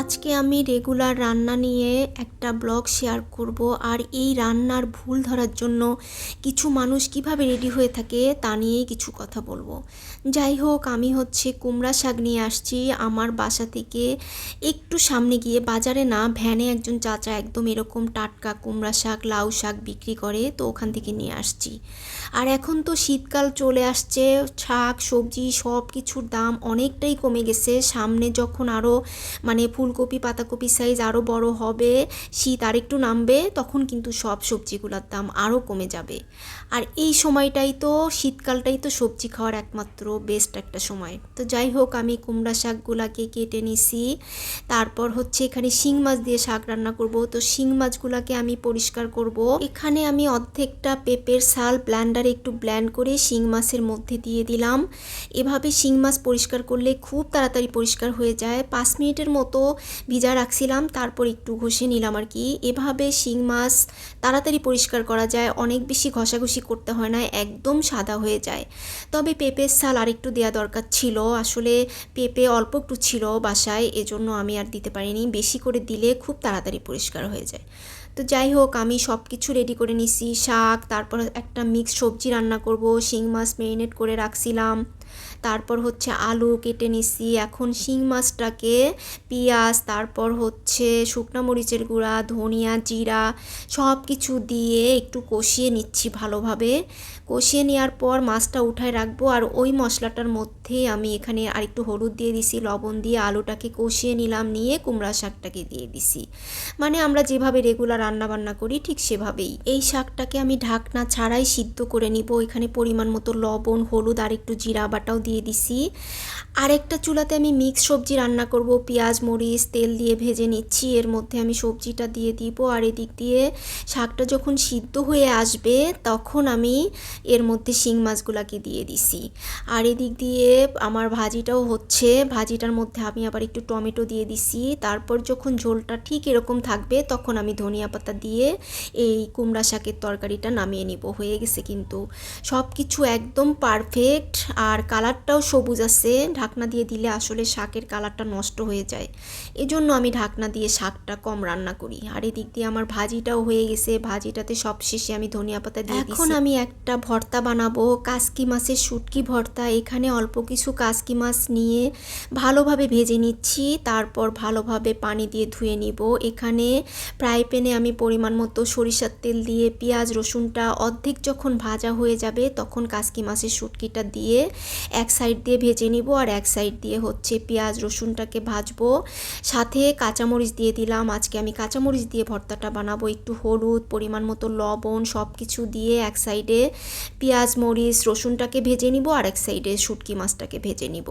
আজকে আমি রেগুলার রান্না নিয়ে একটা ব্লগ শেয়ার করব আর এই রান্নার ভুল ধরার জন্য কিছু মানুষ কীভাবে রেডি হয়ে থাকে তা নিয়েই কিছু কথা বলব। যাই হোক, আমি হচ্ছে কুমড়া শাক নিয়ে আসছি। আমার বাসা থেকে একটু সামনে গিয়ে বাজারে না, ভ্যানে একজন চাচা একদম এরকম টাটকা কুমড়া শাক, লাউ শাক বিক্রি করে তো ওখান থেকে নিয়ে আসছি। আর এখন তো শীতকাল চলে আসছে, শাক, সবজি সব কিছুর দাম অনেকটাই কমে গেছে। সামনে যখন আরও মানে ফুলকপি, পাতাকপি সাইজ আরও বড় হবে, শীত আর একটু নামবে, তখন কিন্তু সব সবজিগুলোর দাম আরও কমে যাবে। আর এই সময়টাই তো, শীতকালটাই তো সবজি খাওয়ার একমাত্র বেস্ট একটা সময়। তো যাই হোক, আমি কুমড়া শাকগুলাকে কেটে নিছি। তারপর হচ্ছে এখানে শিং মাছ দিয়ে শাক রান্না করব। তো শিং মাছগুলাকে আমি পরিষ্কার করব। এখানে আমি অর্ধেকটা পেঁপের শাল ব্ল্যান্ডারে একটু ব্ল্যান্ড করে শিং মাছের মধ্যে দিয়ে দিলাম। এভাবে শিং মাছ পরিষ্কার করলে খুব তাড়াতাড়ি পরিষ্কার হয়ে যায়। পাঁচ মিনিটের মতো ভিজা রাখছিলাম, তারপর একটু ঘষে নিলাম আর কি। এভাবে শিং মাছ তাড়াতাড়ি পরিষ্কার করা যায়, অনেক বেশি ঘষাঘষি করতে হয় না, একদম সাদা হয়ে যায়। তবে পেঁপের শাল আরেকটু দেওয়া দরকার ছিল, আসলে পেঁপে অল্প একটু ছিল বাসায়, এজন্য আমি আর দিতে পারিনি, বেশি করে দিলে খুব তাড়াতাড়ি পরিষ্কার হয়ে যায়। তো যাই হোক, আমি সব কিছু রেডি করে নিছি, শাক, তারপর একটা মিক্স সবজি রান্না করব, শিং মাছ মেরিনেট করে রাখছিলাম। তারপর হচ্ছে আলু কেটে নিছি, এখন শিং মাছটাকে পেঁয়াজ, তারপর হচ্ছে শুকনা মরিচের গুঁড়া, ধনিয়া, জিরা সব কিছু দিয়ে একটু কষিয়ে নিচ্ছি ভালোভাবে। কষিয়ে নেওয়ার পর মাছটা উঠায় রাখব আর ওই মশলাটার মধ্যে আমি এখানে আর একটু হলুদ দিয়ে দিছি, লবণ দিয়ে আলুটাকে কষিয়ে নিলাম, নিয়ে কুমড়া শাকটাকে দিয়ে দিছি। মানে আমরা যেভাবে রেগুলার রান্না বান্না করি ঠিক সেভাবেই। এই শাকটাকে আমি ঢাকনা ছাড়াই সিদ্ধ করে নিব, এখানে পরিমাণ মতো লবণ, হলুদ আর একটু জিরা বাটাও দিয়ে দিছি। আরেকটা চুলাতে আমি মিক্স সবজি রান্না করব। পেঁয়াজ, মরিচ, তেল দিয়ে ভেজে নিচ্ছি। এর মধ্যে আমি সবজিটা দিয়ে দিব। আর এদিক দিয়ে শাকটা যখন সিদ্ধ হয়ে আসবে, তখন আমি এর মধ্যে শিং মাছগুলাকে দিয়ে দিছি। আর এদিক দিয়ে আমার ভাজিটাও হচ্ছে। ভাজিটার মধ্যে আমি আবার একটু টমেটো দিয়ে দিছি। তারপর যখন ঝোলটা ঠিক এরকম থাকবে, তখন আমি ধনিয়া পাতা দিয়ে এই কুমড়া শাকের তরকারিটা নামিয়ে নিব। হয়ে গেছে কিন্তু। সব কিছু একদম পারফেক্ট আর কালারটাও সবুজ আছে। ঢাকনা দিয়ে দিলে আসলে শাকের কালারটা নষ্ট হয়ে যায়। এজন্য আমি ঢাকনা দিয়ে শাকটা কম রান্না করি। আর এদিক দিয়ে আমার ভাজিটাও হয়ে গেছে। ভাজিটাতে সব শেষে আমি ধনিয়া পাতা দিয়ে এখন আমি একটা ভর্তা বানাবো। কাসকি মাছের শুটকি ভর্তা। এখানে অল্প কিছু কাসকি মাছ নিয়ে ভালোভাবে ভেজে নিচ্ছি। তারপর ভালোভাবে পানি দিয়ে ধুয়ে নিব। এখানে ফ্রাই প্যানে আমি পরিমাণ মতো সরিষার তেল দিয়ে পেঁয়াজ রসুনটা অর্ধেক যখন ভাজা হয়ে যাবে তখন কাসকি মাছের শুটকিটা দিয়ে এক সাইড দিয়ে ভেজে নিব আর এক সাইড দিয়ে হচ্ছে পেঁয়াজ, রসুনটাকে ভাজবো। সাথে কাঁচামরিচ দিয়ে দিলাম। আজকে আমি কাঁচামরিচ দিয়ে ভর্তাটা বানাবো। একটু হলুদ, পরিমাণ মতো লবণ সব কিছু দিয়ে এক সাইডে পেঁয়াজ, মরিচ, রসুনটাকে ভেজে নিব আর এক সাইডে শুটকি মাছটাকে ভেজে নিব।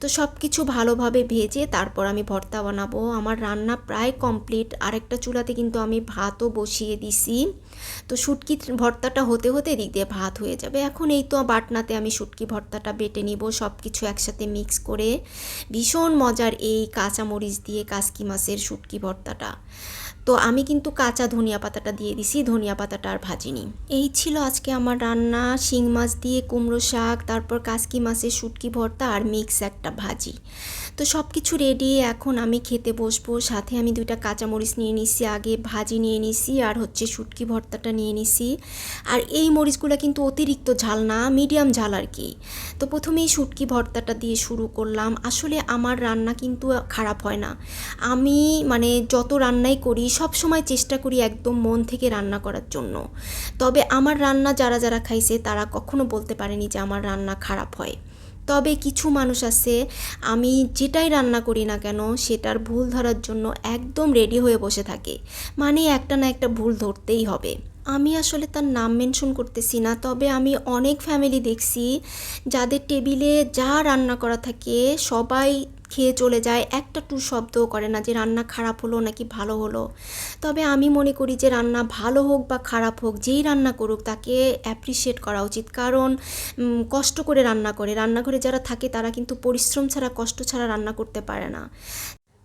তো সব কিছু ভালোভাবে ভেজে তারপর আমি ভর্তা বানাবো। আমার রান্না প্রায় কমপ্লিট আরেকটা চুলাতে কিন্তু আমি ভাতও বসিয়ে দিছি। তো শুটকি ভর্তাটা হতে হতে এদিক দিয়ে ভাত হয়ে যাবে। এখন এই তো বাটনাতে আমি শুটকি ভর্তাটা বেটে নিব। সব কিছু একসাথে মিক্স করে। ভীষণ মজার এই কাঁচামরিচ দিয়ে কাসকি মাছের শুটকি ভর্তাটা। তো আমি কিন্তু কাঁচা ধনিয়া পাতাটা দিয়ে দিছি, ধনিয়া পাতাটা আর ভাজিনি। এই ছিল আজকে আমার রান্না, শিং মাছ দিয়ে কুমড়ো শাক, তারপর কাসকি মাছের শুটকি ভর্তা আর মিক্স একটা ভাজি। তো সব কিছু রেডি এখন আমি খেতে বসবো। সাথে আমি দুইটা কাঁচামরিচ নিয়ে নিছি, আগে ভাজি নিয়ে নিছি আর হচ্ছে শুটকি ভর্তাটা নিয়ে নিছি। আর এই মরিচগুলো কিন্তু অতিরিক্ত ঝাল না মিডিয়াম ঝাল আর কি। তো প্রথমেই শুটকি ভর্তাটা দিয়ে শুরু করলাম। আসলে আমার রান্না কিন্তু খারাপ হয় না। আমি মানে যত রান্নাই করি সব সময় চেষ্টা করি একদম মন থেকে রান্না করার জন্য। তবে আমার রান্না যারা যারা খাইছে, তারা কখনো বলতে পারেনি যে আমার রান্না খারাপ হয়। তবে কিছু মানুষ আছে, আমি যেটাই রান্না করি না কেন, সেটার ভুল ধরার জন্য একদম রেডি হয়ে বসে থাকে। মানে একটা না একটা ভুল ধরতেই হবে। আমি আসলে তার নাম মেনশন করতেছি না, তবে আমি অনেক ফ্যামিলি দেখছি, যাদের টেবিলে যা রান্না করা থাকে, সবাই খেয়ে চলে যায়, একটা টু শব্দও করে না যে রান্না খারাপ হলো নাকি ভালো হলো। তবে আমি মনে করি যে রান্না ভালো হোক বা খারাপ হোক, যেই রান্না করুক তাকে অ্যাপ্রিসিয়েট করা উচিত। কারণ কষ্ট করে রান্না করে। রান্নাঘরে যারা থাকে তারা কিন্তু পরিশ্রম ছাড়া, কষ্ট ছাড়া রান্না করতে পারে না।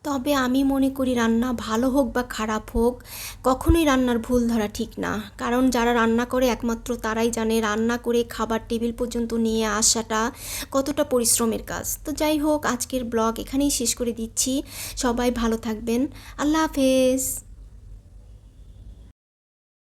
তবে আমি মনে করি রান্না ভালো হোক বা খারাপ হোক, কখনোই রান্নার ভুল ধরা ঠিক না। কারণ যারা রান্না করে একমাত্র তারাই জানে রান্না করে খাবার টেবিল পর্যন্ত নিয়ে আসাটা কতটা পরিশ্রমের কাজ। তো যাই হোক, আজকের ব্লগ এখানেই শেষ করে দিচ্ছি। সবাই ভালো থাকবেন। আল্লাহ হাফেজ।